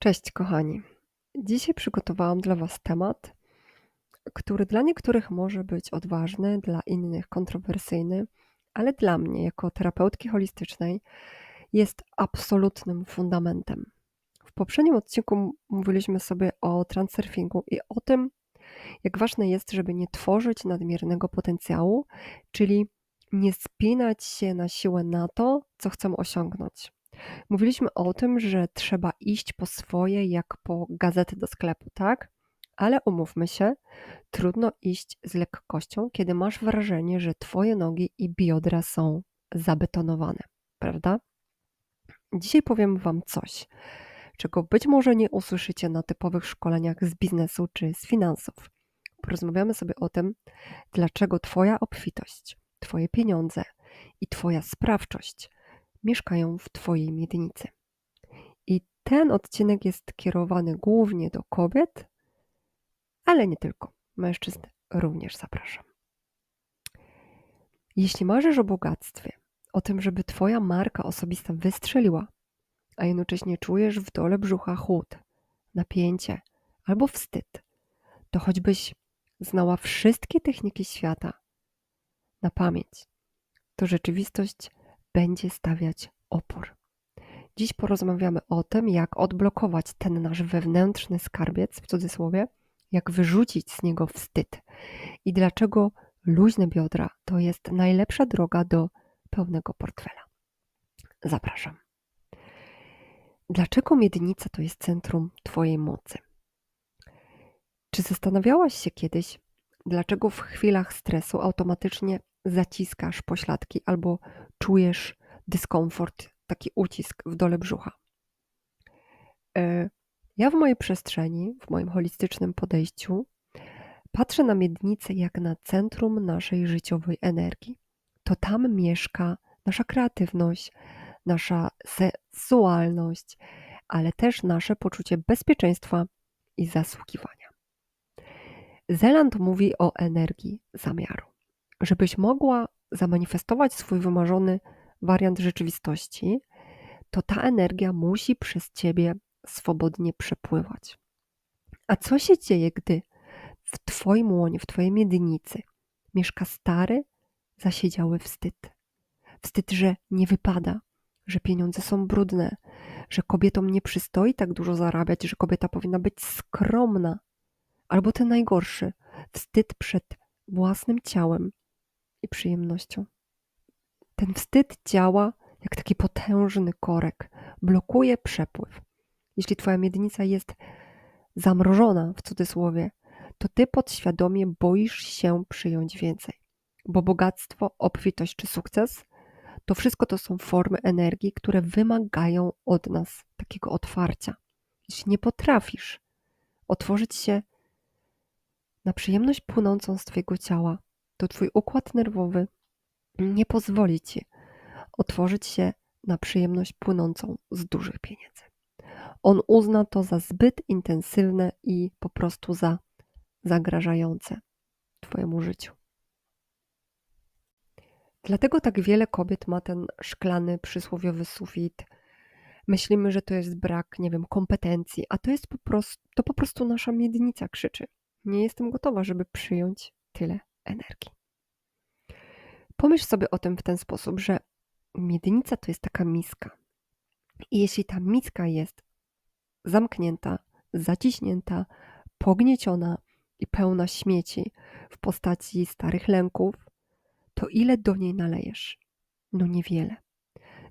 Cześć kochani. Dzisiaj przygotowałam dla Was temat, który dla niektórych może być odważny, dla innych kontrowersyjny, ale dla mnie, jako terapeutki holistycznej, jest absolutnym fundamentem. W poprzednim odcinku mówiliśmy sobie o transurfingu i o tym, jak ważne jest, żeby nie tworzyć nadmiernego potencjału, czyli nie spinać się na siłę na to, co chcemy osiągnąć. Mówiliśmy o tym, że trzeba iść po swoje jak po gazety do sklepu, tak? Ale umówmy się, trudno iść z lekkością, kiedy masz wrażenie, że twoje nogi i biodra są zabetonowane, prawda? Dzisiaj powiem Wam coś, czego być może nie usłyszycie na typowych szkoleniach z biznesu czy z finansów. Porozmawiamy sobie o tym, dlaczego Twoja obfitość, Twoje pieniądze i Twoja sprawczość mieszkają w Twojej miednicy. I ten odcinek jest kierowany głównie do kobiet, ale nie tylko. Mężczyzn również zapraszam. Jeśli marzysz o bogactwie, o tym, żeby Twoja marka osobista wystrzeliła, a jednocześnie czujesz w dole brzucha chłód, napięcie albo wstyd, to choćbyś znała wszystkie techniki świata na pamięć, to rzeczywistość będzie stawiać opór. Dziś porozmawiamy o tym, jak odblokować ten nasz wewnętrzny skarbiec, w cudzysłowie, jak wyrzucić z niego wstyd i dlaczego luźne biodra to jest najlepsza droga do pełnego portfela. Zapraszam. Dlaczego miednica to jest centrum Twojej mocy? Czy zastanawiałaś się kiedyś, dlaczego w chwilach stresu automatycznie zaciskasz pośladki albo czujesz dyskomfort, taki ucisk w dole brzucha. E, ja w mojej przestrzeni, w moim holistycznym podejściu, patrzę na miednicę jak na centrum naszej życiowej energii. To tam mieszka nasza kreatywność, nasza seksualność, ale też nasze poczucie bezpieczeństwa i zasługiwania. Zeland mówi o energii zamiaru żebyś mogła zamanifestować swój wymarzony wariant rzeczywistości, to ta energia musi przez ciebie swobodnie przepływać. A co się dzieje, gdy w twoim łonie, w twojej miednicy mieszka stary, zasiedziały wstyd? Wstyd, że nie wypada, że pieniądze są brudne, że kobietom nie przystoi tak dużo zarabiać, że kobieta powinna być skromna. Albo ten najgorszy, wstyd przed własnym ciałem, i przyjemnością. Ten wstyd działa jak taki potężny korek, blokuje przepływ. Jeśli twoja miednica jest zamrożona, w cudzysłowie, to ty podświadomie boisz się przyjąć więcej. Bo bogactwo, obfitość czy sukces to wszystko to są formy energii, które wymagają od nas takiego otwarcia. Jeśli nie potrafisz otworzyć się na przyjemność płynącą z Twojego ciała, to Twój układ nerwowy nie pozwoli Ci otworzyć się na przyjemność płynącą z dużych pieniędzy. On uzna to za zbyt intensywne i po prostu za zagrażające Twojemu życiu. Dlatego tak wiele kobiet ma ten szklany, przysłowiowy sufit. Myślimy, że to jest brak, nie wiem, kompetencji, a to jest po prostu, to po prostu nasza miednica krzyczy. Nie jestem gotowa, żeby przyjąć tyle energii. Pomyśl sobie o tym w ten sposób, że miednica to jest taka miska. I jeśli ta miska jest zamknięta, zaciśnięta, pognieciona i pełna śmieci w postaci starych lęków, to ile do niej nalejesz? No niewiele.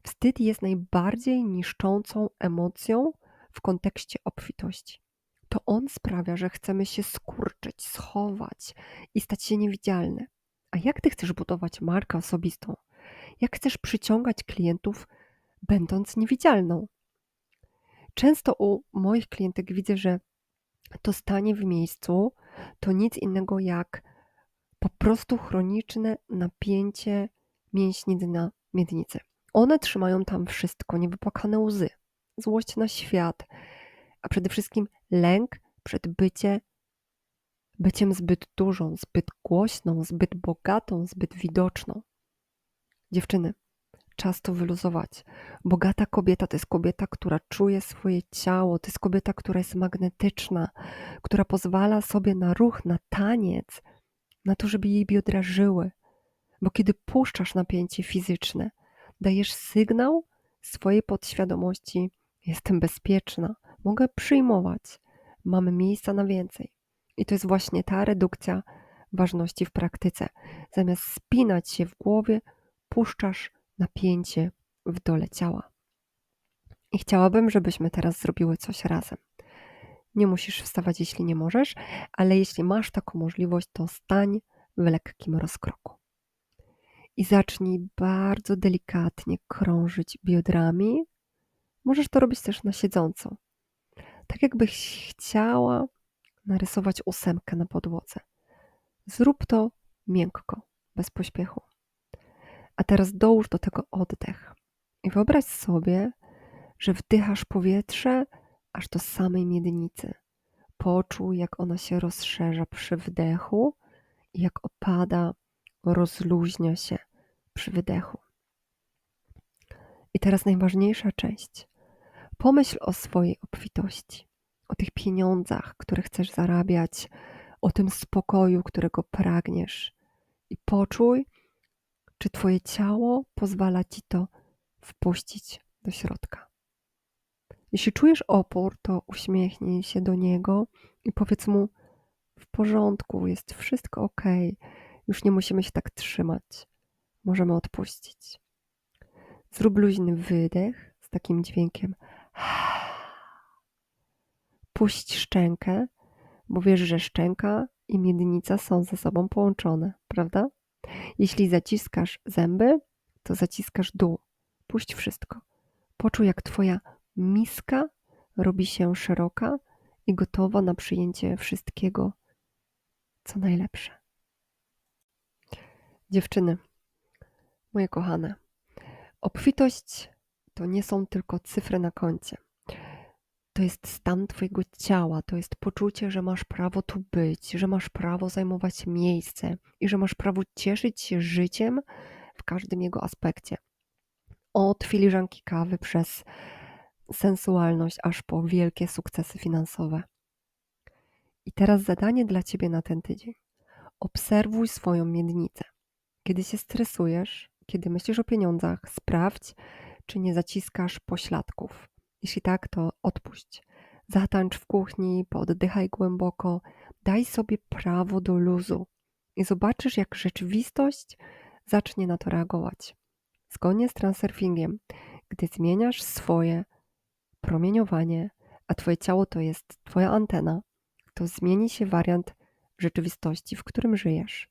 Wstyd jest najbardziej niszczącą emocją w kontekście obfitości. To on sprawia, że chcemy się skurczyć, schować i stać się niewidzialne. A jak ty chcesz budować markę osobistą? Jak chcesz przyciągać klientów, będąc niewidzialną? Często u moich klientek widzę, że to stanie w miejscu to nic innego jak po prostu chroniczne napięcie mięśni na miednicy. One trzymają tam wszystko, niewypłakane łzy, złość na świat, a przede wszystkim lęk przed bycie byciem zbyt dużą, zbyt głośną, zbyt bogatą, zbyt widoczną. Dziewczyny, czas to wyluzować. Bogata kobieta to jest kobieta, która czuje swoje ciało, to jest kobieta, która jest magnetyczna, która pozwala sobie na ruch, na taniec, na to, żeby jej biodra żyły. Bo kiedy puszczasz napięcie fizyczne, dajesz sygnał swojej podświadomości: jestem bezpieczna, mogę przyjmować, mamy miejsca na więcej. I to jest właśnie ta redukcja ważności w praktyce. Zamiast spinać się w głowie, puszczasz napięcie w dole ciała. I chciałabym, żebyśmy teraz zrobiły coś razem. Nie musisz wstawać, jeśli nie możesz, ale jeśli masz taką możliwość, to stań w lekkim rozkroku. I zacznij bardzo delikatnie krążyć biodrami. Możesz to robić też na siedząco. Tak jakbyś chciała narysować ósemkę na podłodze. Zrób to miękko, bez pośpiechu. A teraz dołóż do tego oddech. I wyobraź sobie, że wdychasz powietrze aż do samej miednicy. Poczuj, jak ona się rozszerza przy wdechu i jak opada, rozluźnia się przy wydechu. I teraz najważniejsza część. Pomyśl o swojej obfitości, o tych pieniądzach, które chcesz zarabiać, o tym spokoju, którego pragniesz. I poczuj, czy Twoje ciało pozwala Ci to wpuścić do środka. Jeśli czujesz opór, to uśmiechnij się do niego i powiedz mu: W porządku, jest wszystko ok, już nie musimy się tak trzymać, możemy odpuścić. Zrób luźny wydech z takim dźwiękiem. Puść szczękę, bo wiesz, że szczęka i miednica są ze sobą połączone, prawda? Jeśli zaciskasz zęby, to zaciskasz dół. Puść wszystko. Poczuj, jak Twoja miska robi się szeroka i gotowa na przyjęcie wszystkiego, co najlepsze. Dziewczyny, moje kochane, obfitość to nie są tylko cyfry na koncie. To jest stan Twojego ciała, to jest poczucie, że masz prawo tu być, że masz prawo zajmować miejsce i że masz prawo cieszyć się życiem w każdym jego aspekcie. Od filiżanki kawy przez sensualność, aż po wielkie sukcesy finansowe. I teraz zadanie dla Ciebie na ten tydzień. Obserwuj swoją miednicę. Kiedy się stresujesz, kiedy myślisz o pieniądzach, sprawdź, czy nie zaciskasz pośladków jeśli tak, to odpuść. Zatańcz w kuchni, poddychaj głęboko, daj sobie prawo do luzu i zobaczysz, jak rzeczywistość zacznie na to reagować. Zgodnie z transurfingiem, gdy zmieniasz swoje promieniowanie, a Twoje ciało to jest Twoja antena, to zmieni się wariant rzeczywistości, w którym żyjesz.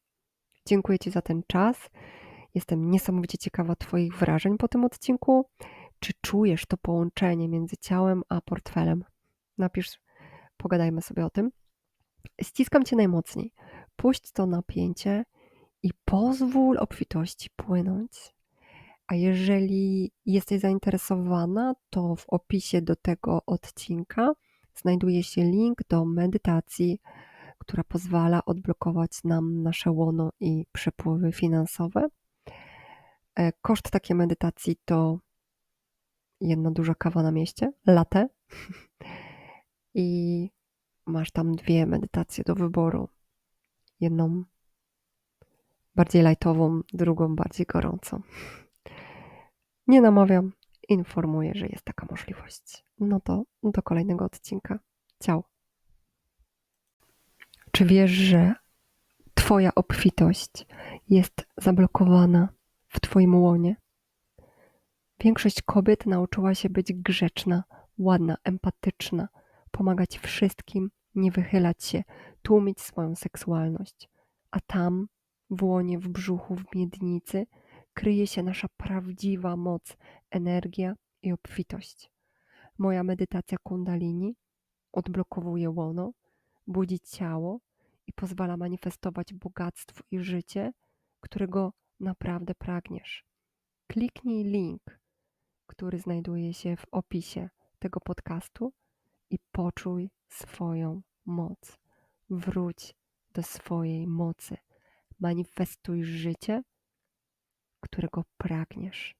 Dziękuję Ci za ten czas. Jestem niesamowicie ciekawa Twoich wrażeń po tym odcinku. Czy czujesz to połączenie między ciałem a portfelem? Napisz, pogadajmy sobie o tym. Ściskam cię najmocniej. Puść to napięcie i pozwól obfitości płynąć. A jeżeli jesteś zainteresowana, to w opisie do tego odcinka znajduje się link do medytacji, która pozwala odblokować nam nasze łono i przepływy finansowe. E, koszt takiej medytacji to jedna duża kawa na mieście, latte. I masz tam dwie medytacje do wyboru. Jedną bardziej lajtową, drugą bardziej gorącą. Nie namawiam, informuję, że jest taka możliwość. No to do kolejnego odcinka. Ciao. Czy wiesz, że Twoja obfitość jest zablokowana w Twoim łonie? Większość kobiet nauczyła się być grzeczna, ładna, empatyczna, pomagać wszystkim, nie wychylać się, tłumić swoją seksualność. A tam, w łonie, w brzuchu, w miednicy, kryje się nasza prawdziwa moc, energia i obfitość. Moja medytacja kundalini odblokowuje łono, budzi ciało i pozwala manifestować bogactwo i życie, którego naprawdę pragniesz. Kliknij link który znajduje się w opisie tego podcastu i poczuj swoją moc. Wróć do swojej mocy. Manifestuj życie, którego pragniesz.